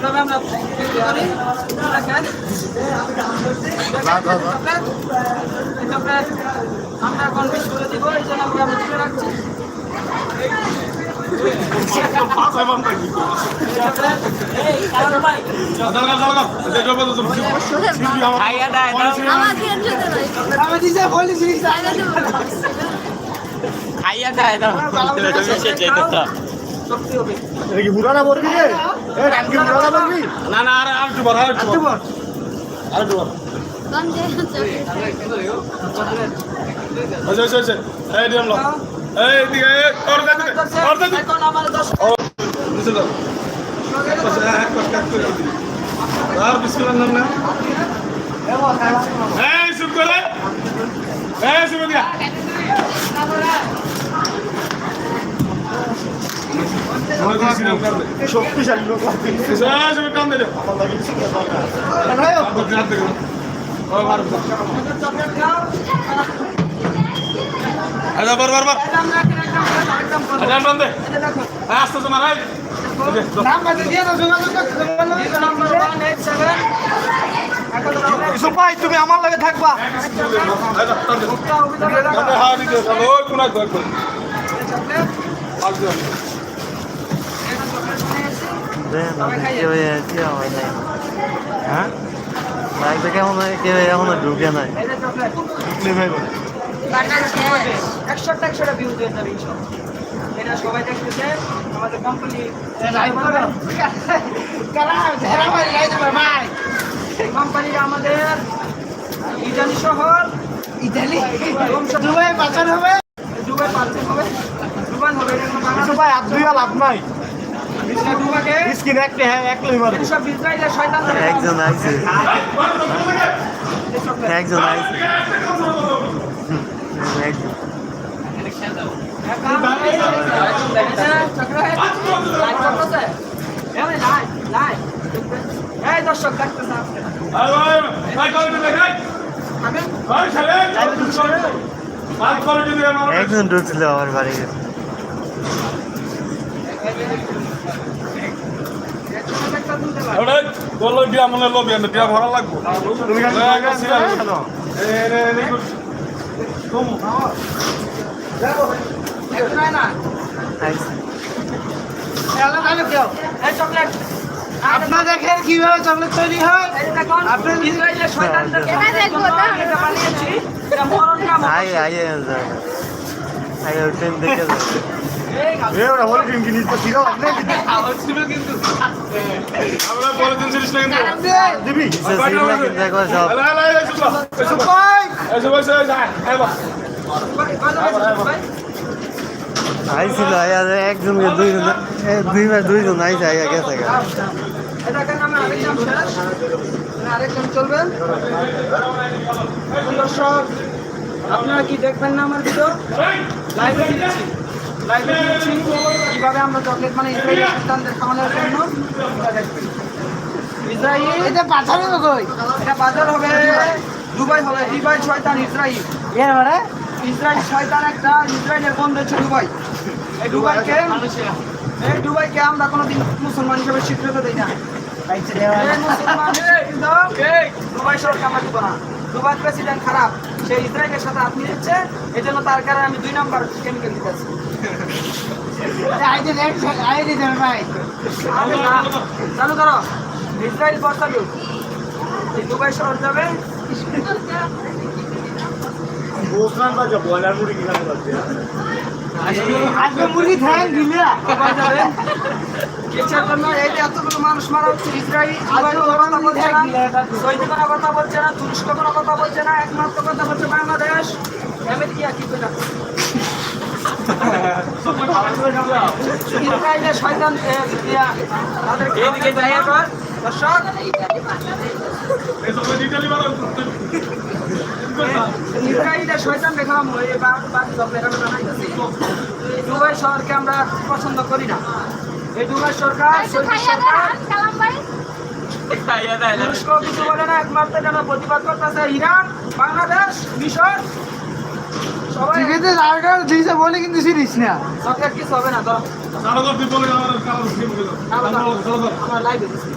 কীভাবে আমরা করি? আমরা করে দিব এই জন্য আমরা তুলে রাখছি। খাইয়া খায় না শক্তি হবে। এটা কি বুড়ানা বলবি না না আর একটু বড় আর একটু বড় আর একটু বড় শুরু করে। শুরু দিয়া। শক্তিশালী লোক আস্তে আস্তে মার এই নাম্বার দিয়ে দাও যোগাযোগ করতে নাম্বার ওয়ান এইট সেভেন এখন ইসু ভাই তুমি আমার লাগে থাকবা কোনা আচ্ছা হ্যাঁ বাইকটা কেমন কেউ এখনও ঢুকে নাই যে একশোটা একশোটা এটা সবাই দেখতেছে আমাদের কোম্পানি কোম্পানিটা আমাদের ইটালি শহর দুবাই হবে দুবাই হবে দুবাই হবে আর দুই লাভ নাই। দুবাইকে স্কিন একটা হ্যাঁ এক লই মারবো একজন আইছে। একজন আইছে একজন দর্শক দেখতেছে আজকে। আরে ভাই ভাই কল দিলে ভাই আমি ভাই চলে ভাই কল দিলে আমার একজন ঢুকছিল আমার বাড়ি একটা তুলতে পারি। ওরে বল বিয়া মনে লবি আমি বিয়া ভরা লাগবো তুমি এই, এই, এই, এই, এই, তুমি একটু নয় না। আইছে এই চকলেট আপনার দেখেন কীভাবে চকলেট তৈরি হয় এই ওরা হল টিম কিনিস তো ছিল আপনি আমরা বলে দিন সিরিজ না কিন্তু। দিবি? কিন্তু সব। আইছিল আই আর একজনকে দুইজন এ, দুইবার দুইজন আইছে আইয়া গেছে। এটা কেন আমার শেষ? দর্শক আপনারা কি দেখবেন না আমার ভিডিও? লাইভে দিচ্ছি। লাইভে দিচ্ছি কীভাবে আমরা চকলেট মানে ইসরায়েলি সন্তানদের খাওয়ানোর জন্য ইসরায়েল এটা পাঠানো কই এটা বাজার হবে দুবাই হবে দুবাই শয়তান ইসরায়েল। এর মানে? ইসরায়েল শয়তান একটা ইসরায়েলের বন্ধ হচ্ছে দুবাই। এই দুবাইকে এই দুবাইকে আমরা কোনোদিন মুসলমান হিসেবে স্বীকৃতি দিই না। দুবাই সরকার আমরা দিব না। দুবাই প্রেসিডেন্ট খারাপ। সে ইসরায়েলের সাথে হাত মিলেছে এই জন্য তার কারণে আমি দুই নম্বর কেমিক্যাল দিতেছি চালু করো ইসরায়েল বর্ষালু দুবাই শহর যাবে ওসমান বাজা বয়লার মুড়ি কিখানে বাজছে আজকে মুরগি জন্য এই এতগুলো মানুষ মারা হচ্ছে ইসরায়েল কথা বলছে না সৌদি কোনো কথা বলছে না তুরস্ক কোনো কথা বলছে না একমাত্র কথা বলছে বাংলাদেশ কি করে দুবাই শহরকে আমরা পছন্দ করি না এই দুবাই সরকার সরকার তুরস্ক কিছু বলে না একমাত্র কেন প্রতিবাদ করতেছে ইরান বাংলাদেশ মিশর আছে জায়গা দিয়েছে বলে কিন্তু সিরিজ না চকলেট কিছু হবে না ধরো সারা দর আমার কালো আমরা লাইভে দিছি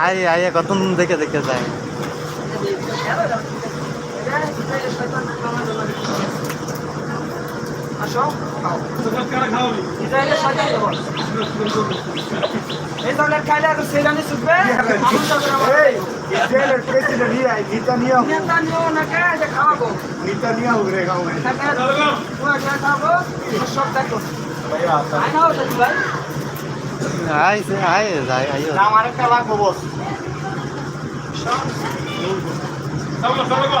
আই আইয়া কত দেখে দেখে যায় আসো খাও কারা খাওয়াবি ইসরায়েলের শয়তান দেবো এই ধরনের খাইলে আর সেরানি এই ইসরায়েলের প্রেসিডেন্ট ইয়ে নেতানিয়াহু। নেতানিয়াহু নাকি যে খাওয়াবো। নেতানিয়াহু রে খাওয়াবো? সব দেখো। ভাই। আইছে আই আইও দাম আরেকটা লাগবো বস। চলো চলো।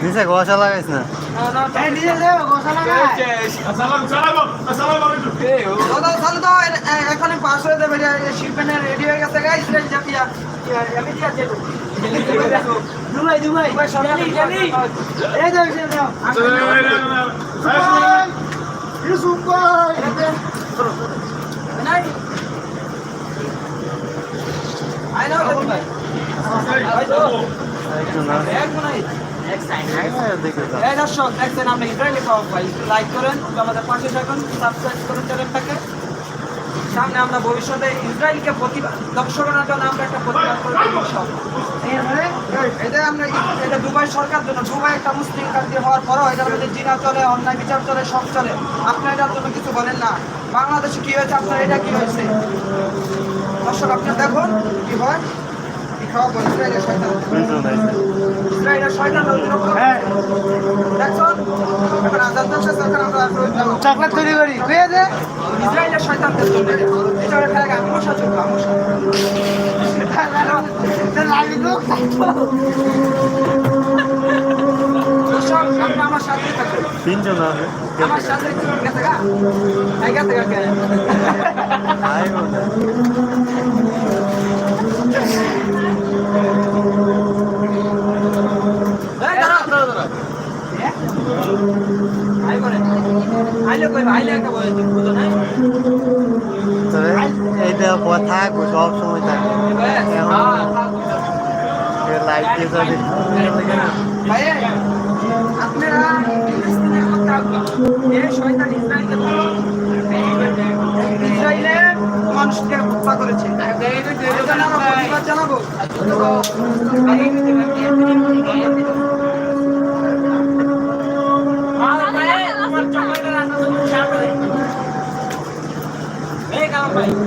নিচে গোসা লাগাইছ না? না, না, এ নিজে দে গোসা লাগা চলো চলো চলো চলো দাদা, তাহলে তো এ- এ- এখনই পাস হয়ে যাবে শিল্পেনের রেডি হয়ে গেছে গাইস আমি দিয়া দুবাই দুবাই দুবাই সরকার এই দাও সে দাও ইউসুফ কই নাই আই নাও দেখি ভাই একজন আছে একদম নাই আইয়া দেখে যা এই দর্শক দেখছেন আমরা ইসরায়েলি পাওয়া পাই লাইক করেন আমাদের পাশে থাকুন সাবস্ক্রাইব করেন চ্যানেলটাকে সামনে আমরা ভবিষ্যতে ইসরায়েলকে প্রতিবাদ দর্শকরার জন্য আমরা একটা প্রতিবাদ করব এটা আমরা এটা দুবাই সরকার জন্য, দুবাই একটা মুসলিম কান্ট্রি হওয়ার পরও এটার মধ্যে জিনা চলে, অন্যায় বিচার চলে, সব চলে। আপনার এটার জন্য কিছু বলেন না। বাংলাদেশে কি হয়েছে? আপনার এটা কি হয়েছে? দর্শক, আপনি দেখুন কি হয়। চকলেট তৈরি করি। কইয়া দে ইসরায়েলের শয়তানদের জন্য এটা খেলে আমি মশা চলবো আমার সাথে তিনজন আমার সাথে গেছে গা। গেছে গা কে? আইলে কই আইলে একটা বলে দিন বুঝো না তো এইটা পর সব সময় থাকব। লাইট দিয়ে যাবে আপনারা কথা মানুষকে হত্যা করেছে। জানাব আমার চকলেটের রান্না তো সামনে এই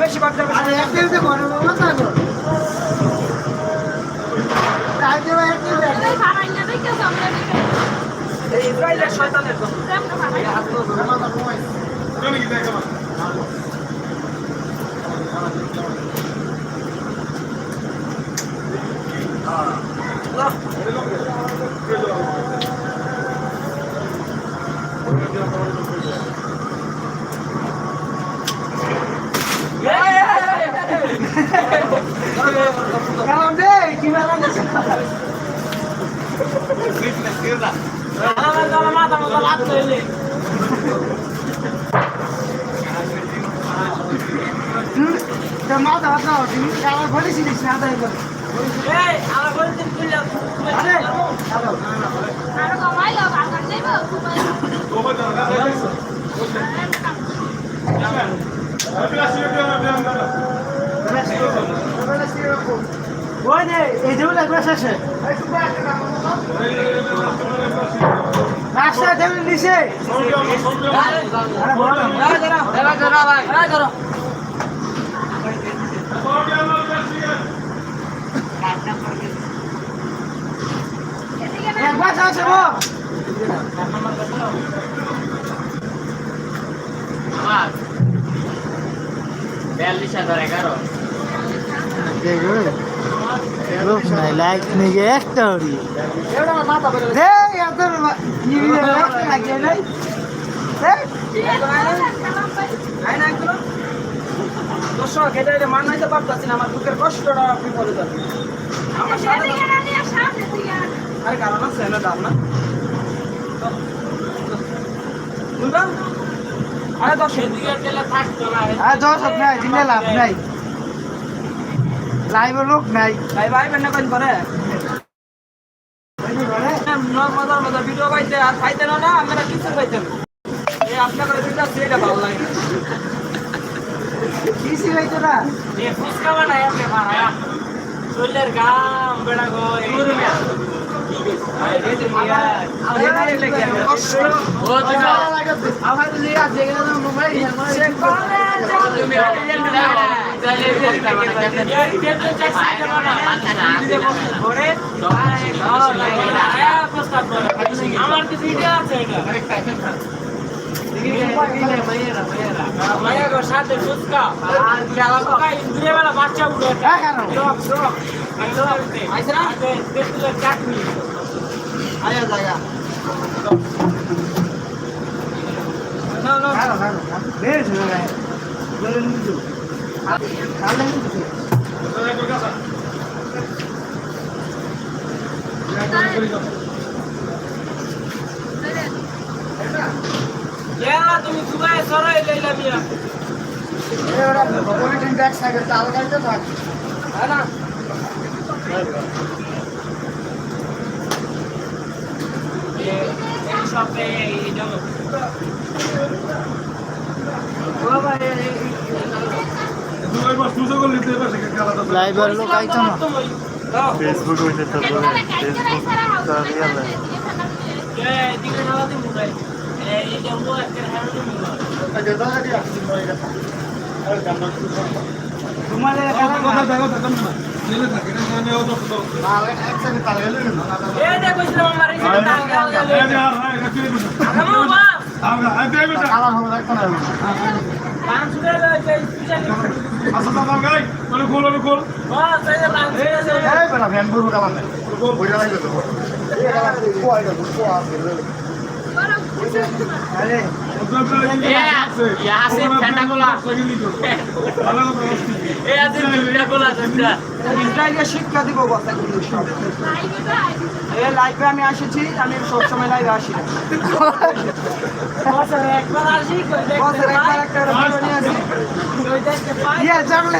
বেশিরভাগ যাবে আরে একদিন তো বড় বাবা না গো রাতে একদিন এই ইসরায়েলের শয়তানের জন্য মাথা হাত দাও তুমি আবার বলেছিলিস না তাই বলে এই আবার বলেছিস তুই আরে কমাই লোক আর কাটলে গোবর দাও না রাস্তা দেবেন নিচে একবার আছে বিয়াল্লিশ হাজার এগারো। লোক নাই লাইক নিয়ে একটা হরি দর্শক এটা এটা মানাইতে পারতাছি না। আমার দুঃখের কষ্টটা আপনি বলে দেন আমার সাথে আরে কারণ আছে না দাম না আরে দশ আর দশ নাই দিনে লাভ নাই। লাইভ লোক নাই। ভাই ভাই বেন্না কোন করে মজার মজার ভিডিও পাইতে আর পাইতে না না আমরা কিছু পাইতে এই আপনার ভিডিও সেটা ভালো লাগে। কিসি হইতো না এ ফুসকা বানাই আপনি ভাড়া চুলের গাম বেড়া গো এগুলো মিয়া আমার আমার তো ভিডিও আছে এটা সাথে ফুচকা আর খেলা ইন্দ্রিয় বেলা বাচ্চা উঠে চাটনি না না তুমি দুবাই সরাই লইলা মিয়া এরা পলিটিন ট্যাক্স থাকে চাল গাইতে থাক হ্যাঁ না এই সবে এই জন্য দুই মাস লাইভের লোক আইতো না দাও ফেসবুক হইতে তো বলে ফেসবুক তো রিয়েল এই দিকে না দিন মুরাই এই যে ও একটা হারুন মুরাই তোমাদের কথা দেখো দেখো না জেলে থাকে না জানে ও তো শিক্ষা দিব কথা কিন্তু সব লাইভে আমি আসেছি আমি সব সময় লাইভে আসি না একবার আসি একবার একটা জানলে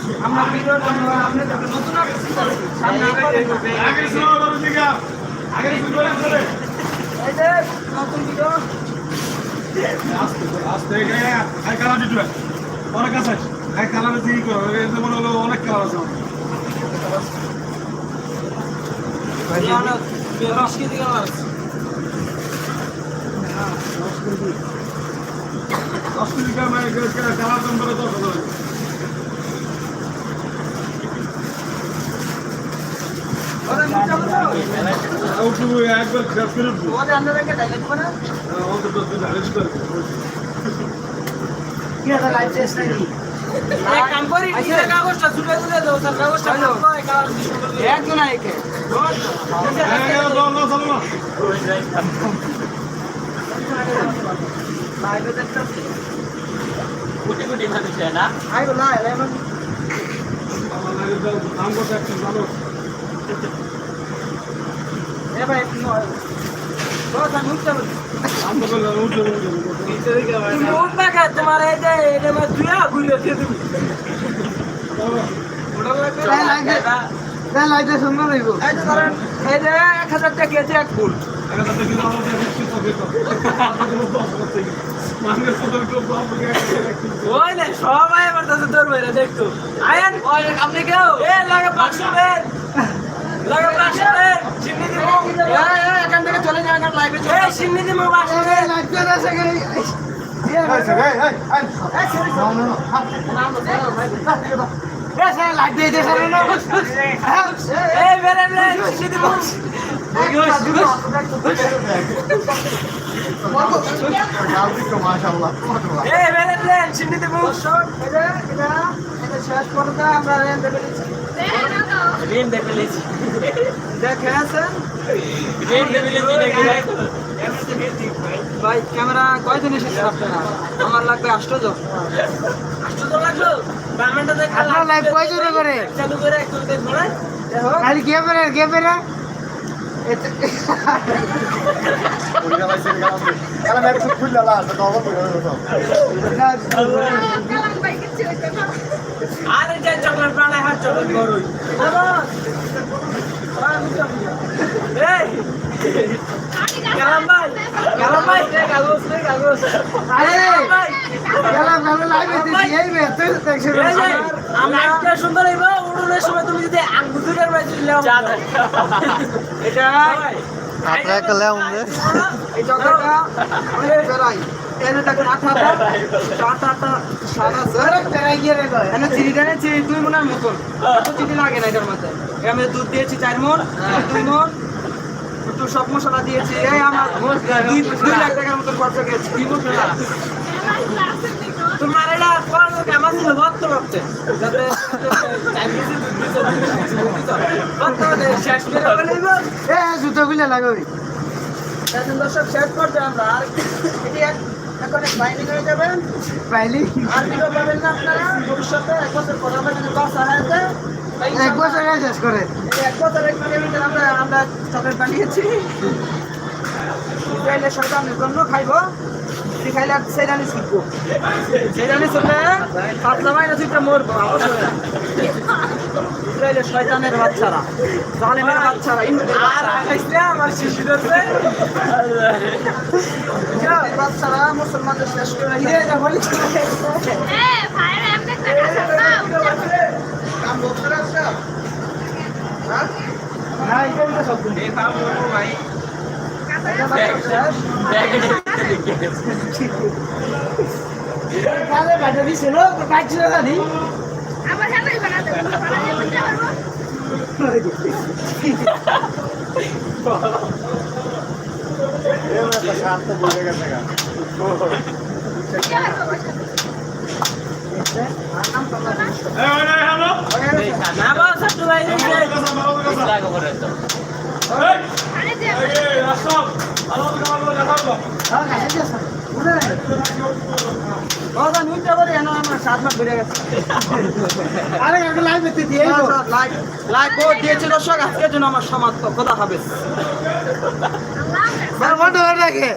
আমরা ভিডিও নতুন সামনে আগে শুরু করে করে এই যে নতুন ভিডিও আস্তে আস্তে গায়া আই দিতে পরে কাছে আই কালা দিই করো এই যে মনে হলো অনেক কালার আছে ইয়ানো বেরসকি দিকে মারছে দশ মিনিট কালার দাম করে দশ হাজার ওরা নিচে বলো। উঠবো একবার শেষ করে উঠবো ওদের আন্ডারে রেখে ডাইলে দিবো না? অন্তত দশ দিন আরেস্ট করে এক কাম করি, নিজের কাগজটা ছুটে তুলে দাও, তার কাগজটা ফাঁকবো, এই কাগজ দিয়ে শুরু করি। একজন আইকে। কোটি কোটি মানুষ না আইগো না, এলাই আমার-। এক হাজার টাকা এক ফুল। সবাই আমার কাছে দেখতো। আয়েন আপনি কেউ? এ লাগে পাঁচশো লাগে পাঁচশো এখান থেকে চলে যান এখান লাইভে চলে সিমনি দিব পাঁচশো বেন এই বেরেন সিমনি দিব মাশাআল্লাহ এই বেরেন সিমনি দিব এটা এটা এটা শেষ করতে আমরা রেন দেবে ঋণ দিয়ে ফেলেছি দেখে আছেন ঋণ দিয়ে ফেলেছি নাকি ভাই ক্যামেরা কয়দিন এসেছে আপনারা আমার লাগবে আষ্টজন আষ্টজন লাগল আপনার live কয়জনে করে? না ক্যামেরা ক্যামেরা আরে যে চকলেট বানায় হাত চকলেট করুই সুন্দর হইব উড়নের সময় তুমি যদি আঙ্গুরের মাঝে দিলে এটা আপনারা একটা লেও এই চকলেটটা অনেক বেড়াই এনে দেখুন আঠাটা আঠাটা সাদা স্যার এনে চিনিটা নে চিনি দুই মনের মতন এত লাগে না এটার মধ্যে মধ্যে দুধ দিয়েছি চার মন দুই মন একটু সব মশলা দিয়েছি। এই আমার দুই দুই লাখ টাকার মতন খরচা গেছে। কি মশলা? তোমার এটা করার আমার ছিল ভক্ত ভক্তে। যাতে ভক্ত হলে শেষ লাগাবি দর্শক করতে আমরা। আর এটি এক- এখন হয়ে যাবেন আর ভিডিও পাবেন না আপনারা। ভবিষ্যতে এক বছর দশ এক বছর শেষ করে। এক বছর এক ভিতরে আমরা আমরা চকলেট বানিয়েছি। ইসরায়েলে সরকারের জন্য খাইবো। খাইলে আর সেরানি শিখব। সেরানি শুনলে পাতলা মাইনা তুইটা মরবো ইসরায়েলের শয়তানের বাচ্চারা জালেমের বাচ্চারা। আর খাইছে আমার শিশু ধরছে। বাচ্চারা মুসলমানদের শেষ করে হ্যাঁ? শেষ কালে বাটা দিছিল কাটছিল জানি আমার একটা শান্ত বলে গেছে দর্শক আজকের জন্য আমার সমাপ্ত কথা হবে হয়ে রাখে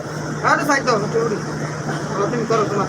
আরে সাইতো তুমি করো তোমার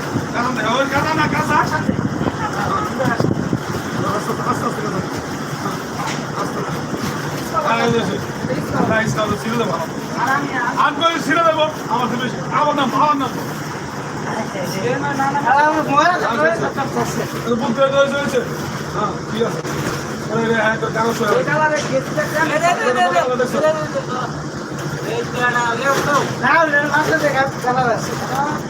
Now, then, after they have color,